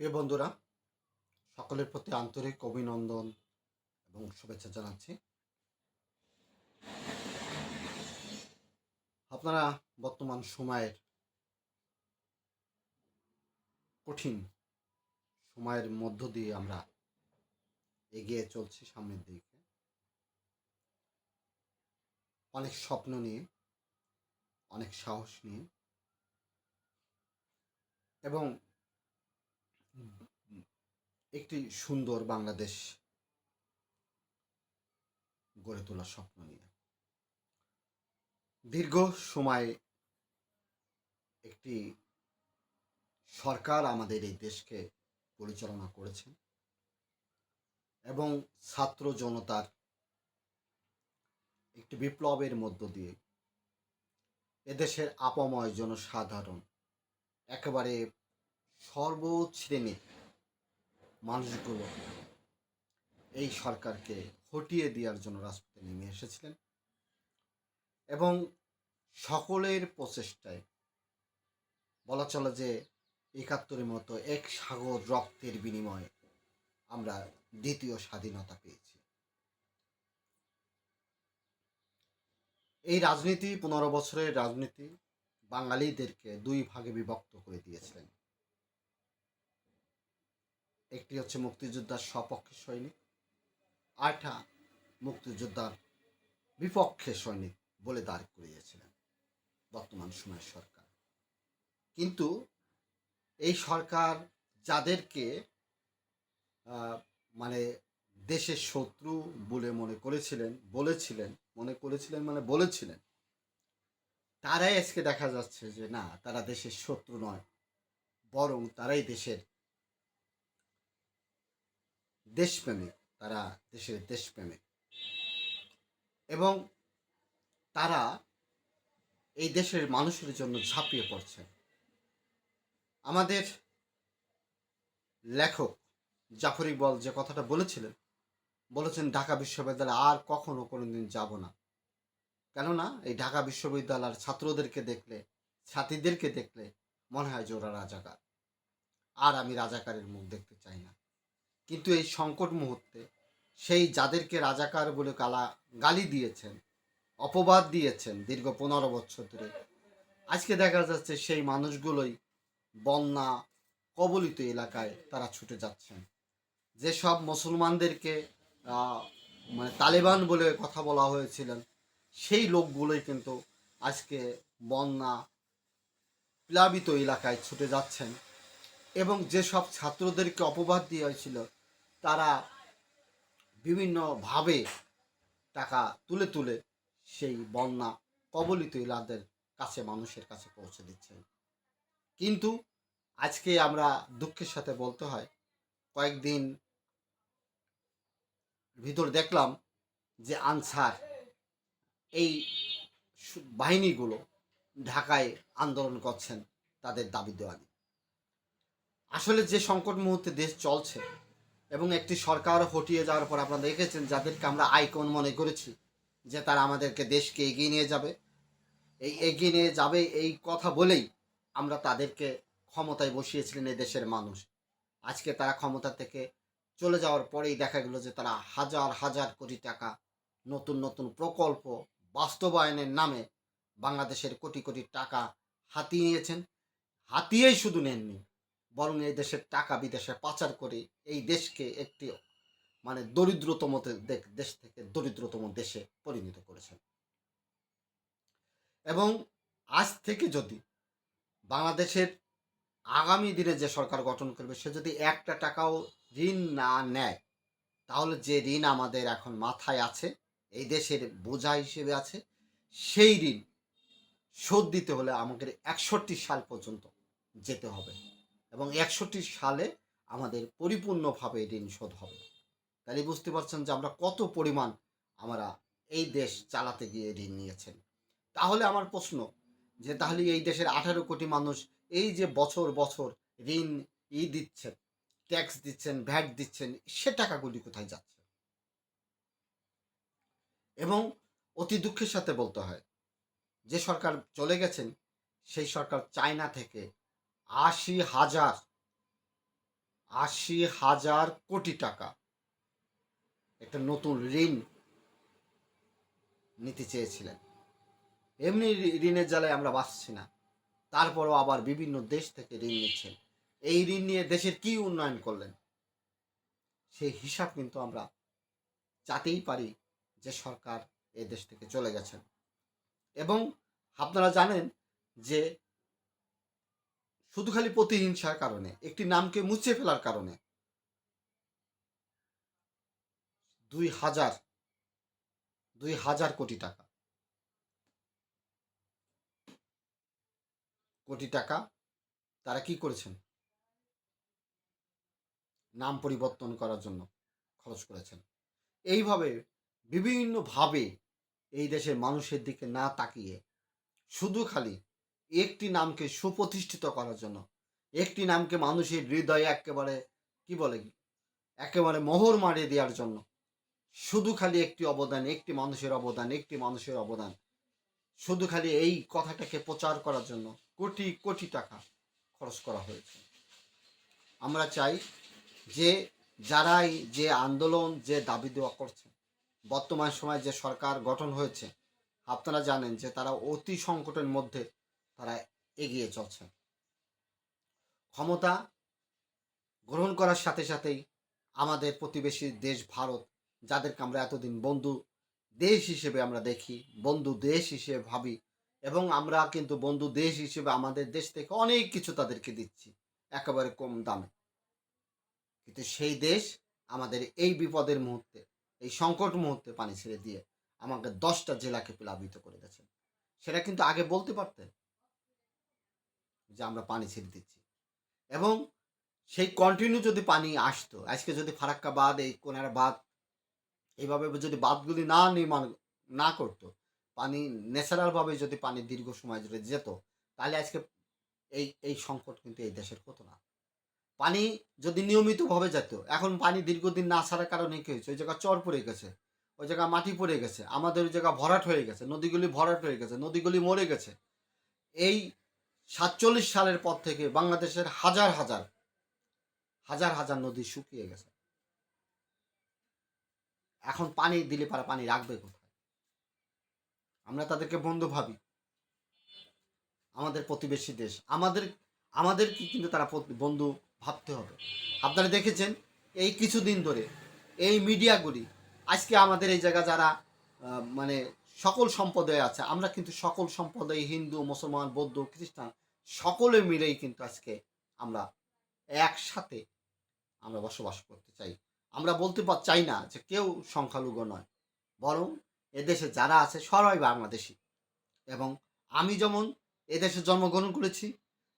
প্রিয় বন্ধুরা, সকলের প্রতি আন্তরিক অভিনন্দন এবং শুভেচ্ছা জানাচ্ছি। আপনারা বর্তমান সময়ের কঠিন সময়ের মধ্য দিয়ে আমরা এগিয়ে চলছি সামনের দিকে। অনেক স্বপ্ন নিয়ে, অনেক সাহস নিয়ে এবং একটি সুন্দর বাংলাদেশ গড়ে তোলার স্বপ্ন নিয়ে। দীর্ঘ সময় একটি সরকার আমাদের এই দেশকে পরিচালনা করেছেন এবং ছাত্র জনতার একটি বিপ্লবের মধ্য দিয়ে এদেশের আপময় জনসাধারণ একেবারে সর্বশ্রেণীর মানুষগুলো এই সরকারকে হটিয়ে দেওয়ার জন্য রাজপথে নেমে এসেছিলেন। এবং সকলের প্রচেষ্টায় বলা চলে যে একাত্তরের মতো এক সাগর রক্তের বিনিময়ে আমরা দ্বিতীয় স্বাধীনতা পেয়েছি। এই রাজনীতি, পনেরো বছরের রাজনীতি বাঙালিদেরকে দুই ভাগে বিভক্ত করে দিয়েছিলেন। একটি হচ্ছে মুক্তিযোদ্ধার সপক্ষে সৈনিক আরটা মুক্তিযোদ্ধার বিপক্ষে সৈনিক বলে দাঁড় করিয়েছিলেন বর্তমান সময়ের সরকার। কিন্তু এই সরকার যাদেরকে মানে দেশের শত্রু বলে মনে করেছিলেন, বলেছিলেন, মনে করেছিলেন মানে বলেছিলেন, তারাই আজকে দেখা যাচ্ছে যে না, তারা দেশের শত্রু নয়, বরং তারাই দেশের দেশপ্রেমিক, তারা দেশের দেশপ্রেমিক। এবং তারা এই দেশের মানুষের জন্য ঝাঁপিয়ে পড়ছে। আমাদের লেখক জাফর ইকবাল যে কথাটা বলেছিলেন, বলেছেন, ঢাকা বিশ্ববিদ্যালয়ে আর কখনো কোনোদিন যাব না। কেননা, এই ঢাকা বিশ্ববিদ্যালয়ের ছাত্রদেরকে দেখলে, ছাত্রীদেরকে দেখলে মনে হয় যে ওরা রাজাকার। আর আমি রাজাকারের মুখ দেখতে চাই না। কিন্তু এই সংকট মুহূর্তে সেই যাদেরকে রাজাকার বলে গালা গালি দিয়েছেন, অপবাদ দিয়েছেন দীর্ঘ পনেরো বছর ধরে, আজকে দেখা যাচ্ছে সেই মানুষগুলোই বন্যা কবলিত এলাকায় তারা ছুটে যাচ্ছেন। যেসব মুসলমানদেরকে মানে তালেবান বলে কথা বলা হয়েছিলেন, সেই লোকগুলোই কিন্তু আজকে বন্যা প্লাবিত এলাকায় ছুটে যাচ্ছেন এবং যেসব ছাত্রদেরকে অপবাদ দেওয়া হয়েছিল তারা বিভিন্নভাবে টাকা তুলে তুলে সেই বন্যা কবলিত এলাকাদের কাছে, মানুষের কাছে পৌঁছে দিচ্ছেন কিন্তু আজকে আমরা দুঃখের সাথে বলতে হয়, কয়েকদিন ভিতর দেখলাম যে আনসার এই বাহিনীগুলো ঢাকায় আন্দোলন করছেন তাদের দাবি দেওয়া নিয়ে। আসলে যে সংকট মুহূর্তে দেশ চলছে এবং একটি সরকার হটিয়ে যাওয়ার পর আপনারা দেখেছেন যাদেরকে আমরা আইকন মনে করেছি যে তারা আমাদেরকে দেশকে এগিয়ে নিয়ে যাবে। এই এগিয়ে নিয়ে যাবে এই কথা বলেই আমরা তাদেরকে ক্ষমতায় বসিয়েছিলেন এই দেশের মানুষ। আজকে তারা ক্ষমতা থেকে চলে যাওয়ার পরেই দেখা গেল যে তারা হাজার হাজার কোটি টাকা নতুন নতুন প্রকল্প বাস্তবায়নের নামে বাংলাদেশের কোটি কোটি টাকা হাতিয়ে নিয়েছেন। হাতিয়েই শুধু নেননি বরং এই দেশের টাকা বিদেশে পাচার করে এই দেশকে একটি মানে দরিদ্রতম দেশ থেকে দরিদ্রতম দেশে পরিণত করেছেন। এবং আজ থেকে যদি বাংলাদেশের আগামী দিনে যে সরকার গঠন করবে, সে যদি একটা টাকাও ঋণ না নেয়, তাহলে যে ঋণ আমাদের এখন মাথায় আছে, এই দেশের বোঝা হিসেবে আছে, সেই ঋণ শোধ দিতে হলে আমাদের একষট্টি সাল পর্যন্ত যেতে হবে। এবং একষট্টি সালে আমাদের পরিপূর্ণভাবে ঋণ শোধ হবে। তাহলে বুঝতে পারছেন যে আমরা কত পরিমাণ আমরা এই দেশ চালাতে গিয়ে ঋণ নিয়েছেন। তাহলে আমার প্রশ্ন যে তাহলে এই দেশের আঠারো কোটি মানুষ এই যে বছর বছর ঋণ ই দিচ্ছেন ট্যাক্স দিচ্ছেন ভ্যাট দিচ্ছেন, সে টাকাগুলি কোথায় যাচ্ছে? এবং অতি দুঃখের সাথে বলতে হয়, যে সরকার চলে গেছেন, সেই সরকার চায়না থেকে আশি হাজার আশি হাজার কোটি টাকা। একটা নতুন ঋণ নিতে চেয়েছিলেন। এমনি ঋণের জ্বালায় আমরা বাঁচছি না। তারপরও আবার বিভিন্ন দেশ থেকে ঋণ নিচ্ছেন। এই ঋণ নিয়ে দেশের কি উন্নয়ন করলেন? সেই হিসাব কিন্তু আমরা চাতেই পারি যে সরকার এ দেশ থেকে চলে গেছেন। এবং আপনারা জানেন যে শুধু খালি প্রতিহিংসার কারণে, একটি নামকে মুছে ফেলার কারণে। দুই হাজার দুই হাজার কোটি টাকা। কোটি টাকা, তারা কি করেছেন? নাম পরিবর্তন করার জন্য খরচ করেছেন। এইভাবে বিভিন্নভাবে এই দেশের মানুষের দিকে না তাকিয়ে শুধু খালি একটি নামকে সুপ্রতিষ্ঠিত করার জন্য। একটি নামকে মানুষের হৃদয়ে একেবারে, কি বলে একেবারে মোহর মারিয়ে দেওয়ার জন্য। শুধু খালি একটি অবদান, একটি মানুষের অবদান, একটি মানুষের অবদান। শুধু খালি এই কথাটাকে প্রচার করার জন্য কোটি কোটি টাকা খরচ করা হয়েছে। আমরা চাই যে যারাই যে আন্দোলন, যে দাবি দেওয়া করছে, বর্তমান সময়ে যে সরকার গঠন হয়েছে, আপনারা জানেন যে তারা অতি সংকটের মধ্যে তারা এগিয়ে চলছে। ক্ষমতা গ্রহণ করার সাথে সাথেই আমাদের প্রতিবেশী দেশ ভারত, যাদেরকে আমরা এতদিন বন্ধু দেশ হিসেবে আমরা দেখি, বন্ধু দেশ হিসেবে ভাবি এবং আমরা কিন্তু বন্ধু দেশ হিসেবে আমাদের দেশ থেকে অনেক কিছু তাদেরকে দিচ্ছি, একেবারে কম দামে। কিন্তু সেই দেশ আমাদের এই বিপদের মুহূর্তে, এই সংকট মুহূর্তে পানি ছেড়ে দিয়ে আমাকে দশটা জেলাকে প্লাবিত করে গেছে সেটা কিন্তু আগে বলতে পারতেন যে আমরা পানি ছেড়ে দিচ্ছি। এবং সেই কন্টিনিউ যদি পানি আসতো, আজকে যদি ফারাক্কা বাঁধ, এই কোনারা বাঁধ এইভাবে যদি বাঁধগুলি না নির্মাণ, না করতো, পানি ন্যাচারালভাবে যদি পানি দীর্ঘ সময় ধরে যেত, তাহলে আজকে এই এই সংকট কিন্তু এই দেশের হতো না। পানি যদি নিয়মিতভাবে যেত, এখন পানি দীর্ঘদিন না ছাড়ার কারণে কী হয়েছে? ওই জায়গা চর পড়ে গেছে, ওই জায়গা মাটি পড়ে গেছে, আমাদের ওই জায়গা ভরাট হয়ে গেছে, নদীগুলি ভরাট হয়ে গেছে, নদীগুলি মরে গেছে। এই সাতচল্লিশ সালের পর থেকে বাংলাদেশের হাজার হাজার হাজার হাজার নদী শুকিয়ে গেছে। এখন পানি দিলে পারা পানি রাখবে কোথায়? আমরা তাদেরকে বন্ধু ভাবি। আমাদের প্রতিবেশী দেশ। আমাদের আমাদের কি কিন্তু তারা বন্ধু ভাবতে হবে। আপনারা দেখেছেন, এই কিছুদিন ধরে এই মিডিয়াগুলি, আজকে আমাদের এই জায়গা যারা মানে সকল সম্প্রদায় আছে, আমরা কিন্তু সকল সম্প্রদায় হিন্দু, মুসলমান, বৌদ্ধ, খ্রিস্টান সকলে মিলেই কিন্তু আজকে আমরা একসাথে আমরা বসবাস করতে চাই। আমরা বলতে চাই না যে কেউ সংখ্যালঘু নয়। বরং এদেশে যারা আছে সবাই বাংলাদেশি। এবং আমি যেমন এদেশে জন্মগ্রহণ করেছি,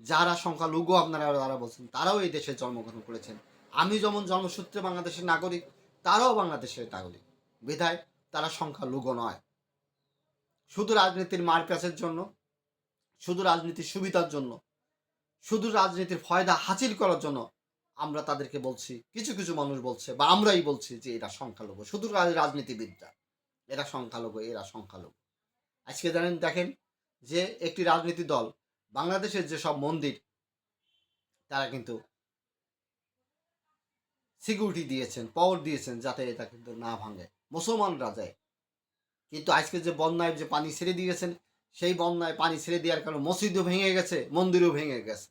যারা সংখ্যালঘু আপনারা যারা বলছেন তারাও এই দেশে জন্মগ্রহণ করেছেন। আমি যেমন জন্মসূত্রে বাংলাদেশের নাগরিক, তারাও বাংলাদেশের নাগরিক। বিধায় তারা সংখ্যালঘু নয়। শুধু রাজনীতির মারপ্যাচের জন্য শুধু রাজনীতির সুবিধার জন্য, শুধু রাজনীতির ফয়দা হাসিল করার জন্য আমরা তাদেরকে বলছি, কিছু কিছু মানুষ বলছে বা আমরাই বলছি যে এরা সংখ্যালঘু। শুধু রাজ- রাজনীতিবিদরা, এরা সংখ্যালঘু এরা সংখ্যালঘু। আজকে জানেন, দেখেন যে একটি রাজনীতি দল, বাংলাদেশের যেসব মন্দির, তারা কিন্তু সিকিউরিটি দিয়েছেন পাওয়ার দিয়েছেন যাতে এটা কিন্তু না ভাঙে। মুসলমানরা যায়। কিন্তু আজকে যে বন্যায় যে পানি ছেড়ে দিয়েছেন সেই বন্যায় পানি ছেড়ে দেওয়ার কারণে মসজিদও ভেঙে গেছে, মন্দিরও ভেঙে গেছে।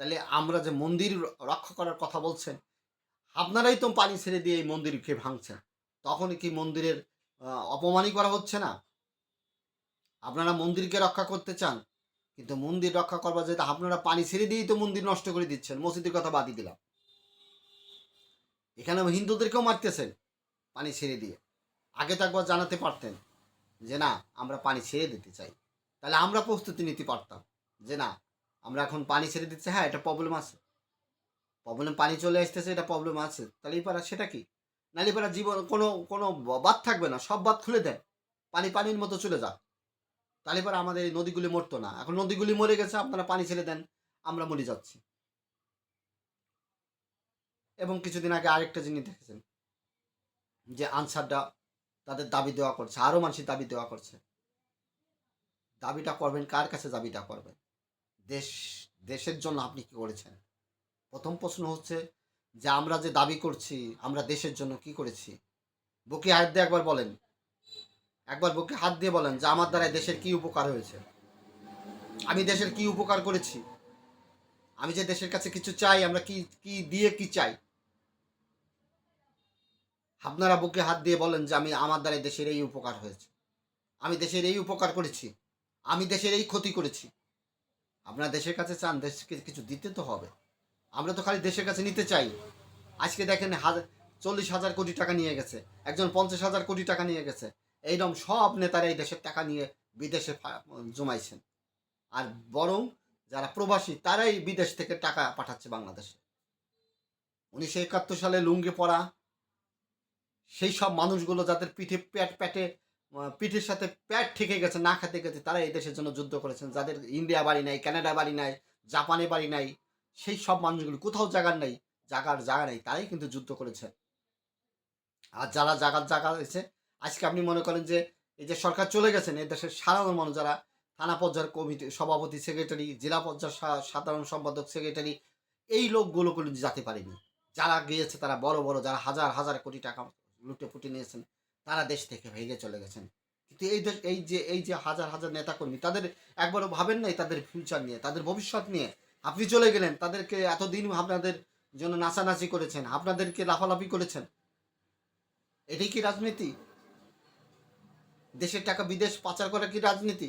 তাহলে আমরা যে মন্দির রক্ষা করার কথা বলছেন, আপনারাই তো পানি ছেড়ে দিয়ে এই মন্দিরকে ভাঙছেন। তখন কি মন্দিরের অপমানই করা হচ্ছে না? আপনারা মন্দিরকে রক্ষা করতে চান, কিন্তু মন্দির রক্ষা করবার যেটা আপনারা পানি ছেড়ে দিয়েই তো মন্দির নষ্ট করে দিচ্ছেন, মসজিদের কথা বাদই দিলাম। এখানে হিন্দুদেরকেও মারতেছেন, পানি ছেড়ে দিয়ে। আগে তো একবার জানাতে পারতেন যে না, আমরা পানি ছেড়ে দিতে চাই। তাহলে আমরা প্রস্তুতি নিতে পারতাম যে না, আমরা এখন পানি ছেড়ে দিচ্ছি হ্যাঁ এটা প্রবলেম আছে। প্রবলেম পানি চলে আসতেছে, এটা প্রবলেম আছে। তাহলে এবার সেটা কি? নাহলে এবার জীবন, কোনো কোনো বাদ থাকবে না, সব বাদ খুলে দেন। পানি পানির মতো চলে যাক। তাহলে এবার আমাদের এই নদীগুলি মরতো না। এখন নদীগুলি মরে গেছে, আপনারা পানি ছেড়ে দেন, আমরা মরে যাচ্ছি। এবং কিছুদিন আগে আরেকটা জিনিস দেখেছেন, যে আনসারটা তাদের দাবি দেওয়া করছে, আরও মানুষের দাবি দেওয়া করছে। দাবিটা করবেন, কার কাছে দাবিটা করবেন? দেশ, দেশের জন্য আপনি কি করেছেন? প্রথম প্রশ্ন হচ্ছে যে আমরা যে দাবি করছি, আমরা দেশের জন্য কি করেছি? বুকে হাত দিয়ে একবার বলেন। একবার বুকে হাত দিয়ে বলেন যে আমার দ্বারা দেশের কি উপকার হয়েছে? আমি দেশের কি উপকার করেছি? আমি যে দেশের কাছে কিছু চাই, আমরা কি কি দিয়ে কি চাই? আপনারা বুকে হাত দিয়ে বলেন যে আমি আমার দ্বারা দেশের এই উপকার হয়েছে। আমি দেশের এই উপকার করেছি। আমি দেশের এই ক্ষতি করেছি। আপনারা দেশের কাছে চান, দেশকে কিছু দিতে তো হবে। আমরা তো খালি দেশের কাছে নিতে চাই। আজকে দেখেন হাজার চল্লিশ হাজার কোটি টাকা নিয়ে গেছে। একজন পঞ্চাশ হাজার কোটি টাকা নিয়ে গেছে। এইরকম সব নেতারা এই দেশের টাকা নিয়ে বিদেশে জমাইছেন। আর বরং যারা প্রবাসী, তারাই বিদেশ থেকে টাকা পাঠাচ্ছে বাংলাদেশে। উনিশশো একাত্তর সালে লুঙ্গি পরা সেই সব মানুষগুলো যাদের পিঠে প্যাট প্যাটে পিঠের সাথে প্যাট ঠেকে গেছে, না খেতে গেছে, তারা এই দেশের জন্য যুদ্ধ করেছেন। যাদের ইন্ডিয়া বাড়ি নাই, কানাডা বাড়ি নাই, জাপানে বাড়ি নাই, সেই সব মানুষগুলো, কোথাও জায়গার নাই, জাগার জায়গা নেই, তারাই কিন্তু যুদ্ধ করেছে। আর যারা জাগার জায়গা হয়েছে আজকে আপনি মনে করেন যে এই যে সরকার চলে গেছেন, এই দেশের সাধারণ মানুষ যারা, থানা পর্যায়ের কমিটি, সভাপতি, সেক্রেটারি, জেলা পর্যায়ের সাধারণ সম্পাদক, সেক্রেটারি, এই লোকগুলো কিন্তু যেতে পারেনি। যারা গিয়েছে তারা বড় বড়, যারা হাজার হাজার কোটি টাকা লুটে পুটে নিয়েছেন, তারা দেশ থেকে ভেঙে চলে গেছেন। কিন্তু এই দেশ, এই যে এই যে হাজার হাজার নেতাকর্মী, তাদের একবারও ভাবেন নাই তাদের ফিউচার নিয়ে, তাদের ভবিষ্যৎ নিয়ে। আপনি চলে গেলেন, তাদেরকে এতদিন আপনাদের জন্য নাচানাচি করেছেন, আপনাদেরকে লাফালাফি করেছেন। এটাই কি রাজনীতি? দেশের টাকা বিদেশ পাচার করা কি রাজনীতি?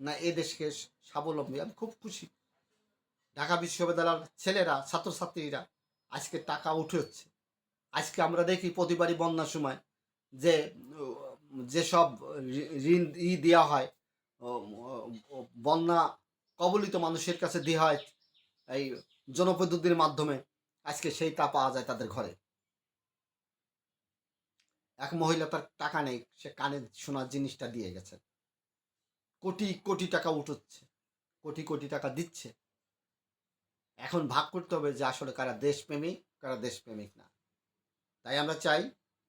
না, এ দেশকে স্বাবলম্বী, আমি খুব খুশি। ঢাকা বিশ্ববিদ্যালয়ের ছেলেরা, ছাত্রছাত্রীরা, আজকে টাকা উঠে হচ্ছে। আজকে আমরা দেখি প্রতিবারই বন্যার সময় যে যেসব ঋণ ই দেওয়া হয় বন্যা কবলিত মানুষের কাছে দেওয়া হয় এই জনপ্রতিনিধির মাধ্যমে, আজকে সেই তা পাওয়া যায় তাদের ঘরে। এক মহিলা তার টাকা নেই, সে কানে শোনার জিনিসটা দিয়ে গেছে। কোটি কোটি টাকা উঠোচ্ছে, কোটি কোটি টাকা দিচ্ছে। এখন ভাগ করতে হবে যে আসলে কারা দেশপ্রেমিক কারা দেশপ্রেমিক না। তাই আমরা চাই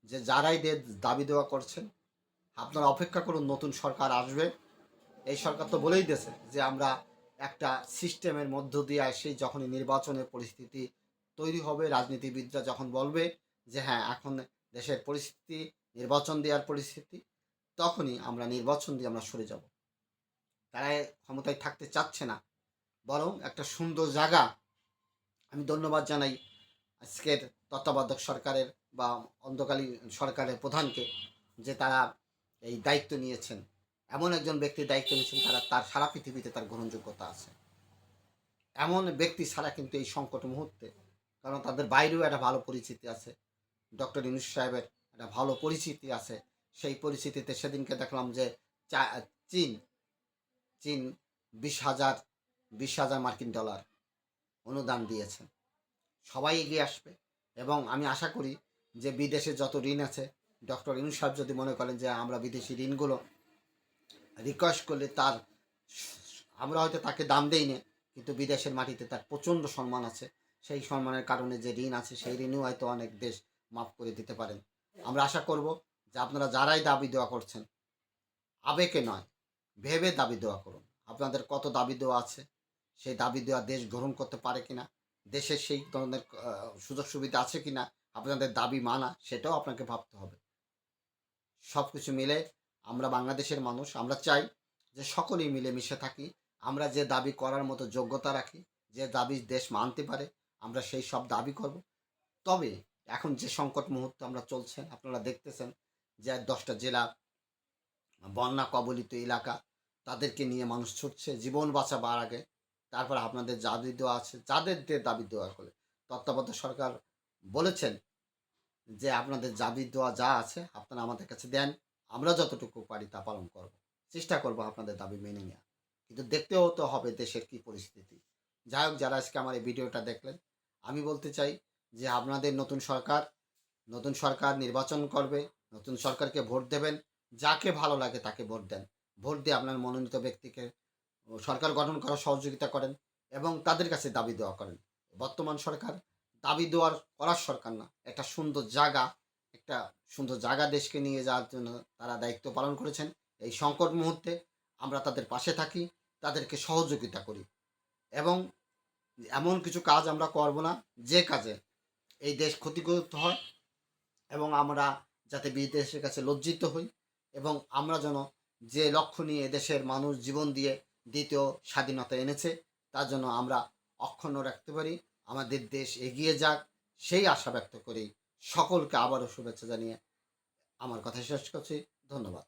যে যারাই দাবি দেওয়া করছেন, আপনারা অপেক্ষা করুন, নতুন সরকার আসবে। এই সরকার তো বলেই দিয়েছে যে আমরা একটা সিস্টেমের মধ্য দিয়ে সেই যখনই নির্বাচনের পরিস্থিতি তৈরি হবে, রাজনীতিবিদরা যখন বলবে যে হ্যাঁ এখন দেশের পরিস্থিতি, নির্বাচন দেওয়ার পরিস্থিতি, তখনই আমরা নির্বাচন দিয়ে আমরা সরে যাব। তারা ক্ষমতায় থাকতে চাচ্ছে না। বরং একটা সুন্দর জায়গা। আমি ধন্যবাদ জানাই আজকের তত্ত্বাবধায়ক সরকারের বা অন্ধকালীন সরকারের প্রধানকে যে তারা এই দায়িত্ব নিয়েছেন। এমন একজন ব্যক্তি দায়িত্ব নিয়েছেন, তারা তার সারা পৃথিবীতে তার গ্রহণযোগ্যতা আছে। এমন ব্যক্তি ছাড়া কিন্তু এই সংকট মুহূর্তে, কারণ তাদের বাইরেও একটা ভালো পরিচিতি আছে। ডক্টর ইনুস সাহেবের একটা ভালো পরিচিতি আছে। সেই পরিস্থিতিতে সেদিনকে দেখলাম যে চীন চীন বিশ হাজার বিশ হাজার মার্কিন ডলার অনুদান দিয়েছেন। সবাই এগিয়ে আসবে এবং আমি আশা করি যে বিদেশে যত ঋণ আছে, ডক্টর ইনুস সাহেব যদি মনে করেন যে আমরা বিদেশি ঋণগুলো রিকোয়েস্ট করলে তার আমরা হয়তো তাকে দাম দেই না কিন্তু বিদেশের মাটিতে তার প্রচণ্ড সম্মান আছে। সেই সম্মানের কারণে যে ঋণ আছে, সেই ঋণও হয়তো অনেক দেশ মাফ করে দিতে পারেন। আমরা আশা করব যে আপনারা যারাই দাবি দেওয়া করছেন, আবেগে নয়, ভেবে দাবি দেওয়া করুন। আপনাদের কত দাবি দেওয়া আছে, সেই দাবি দেওয়া দেশ গ্রহণ করতে পারে কিনা, দেশের সেই ধরনের সুযোগ সুবিধা আছে কিনা আপনাদের দাবি মানা, সেটাও আপনাকে ভাবতে হবে। সব কিছু মিলে আমরা বাংলাদেশের মানুষ, আমরা চাই যে সকলেই মিলেমিশে থাকি, আমরা যে দাবি করার মতো যোগ্যতা রাখি, যে দাবি দেশ মানতে পারে, আমরা সেই সব দাবি করব। তবে এখন যে সংকট মুহূর্তে আমরা চলছেন, আপনারা দেখতেছেন যে দশটা জেলা, বন্যা কবলিত এলাকা, তাদেরকে নিয়ে মানুষ ছুটছে, জীবন বাঁচাবার আগে। তারপর আপনাদের দাবি দেওয়া আছে, যাদের দাবি দেওয়া করে তত্ত্বাবধায়ক সরকার বলেছেন যে আপনাদের দাবি দেওয়া যা আছে আপনারা আমাদের কাছে দেন, আমরা যতটুকু পারি তা পালন করব। চেষ্টা করব আপনাদের দাবি মেনে নেওয়া কিন্তু দেখতেও তো হবে দেশের কি পরিস্থিতি। যাই হোক, যারা আজকে আমার এই ভিডিওটা দেখলেন, আমি বলতে চাই যে আপনাদের নতুন সরকার নতুন সরকার নির্বাচন করবে, নতুন সরকারকে ভোট দেবেন, যাকে ভালো লাগে তাকে ভোট দেন। ভোট দিয়ে আপনার মনোনীত ব্যক্তিকে সরকার গঠন করার সহযোগিতা করেন এবং তাদের কাছে দাবি দেওয়া করেন। বর্তমান সরকার দাবি দেওয়ার করার সরকার না। একটা সুন্দর জায়গা, একটা সুন্দর জায়গা দেশকে নিয়ে যাওয়ার জন্য তারা দায়িত্ব পালন করেছেন। এই সংকট মুহূর্তে আমরা তাদের পাশে থাকি, তাদেরকে সহযোগিতা করি এবং এমন কিছু কাজ আমরা করব না, যে কাজে এই দেশ ক্ষতিগ্রস্ত হয় এবং আমরা যাতে বিদেশের কাছে লজ্জিত হই এবং আমরা যেন যে লক্ষ্য নিয়ে দেশের মানুষ জীবন দিয়ে দ্বিতীয় স্বাধীনতা এনেছে, তার জন্য আমরা অক্ষুণ্ণ রাখতে পারি। আমাদের দেশ এগিয়ে যাক। সেই আশা ব্যক্ত করি সকলকে আবারও শুভেচ্ছা জানিয়ে আমার কথা শেষ করছি। ধন্যবাদ।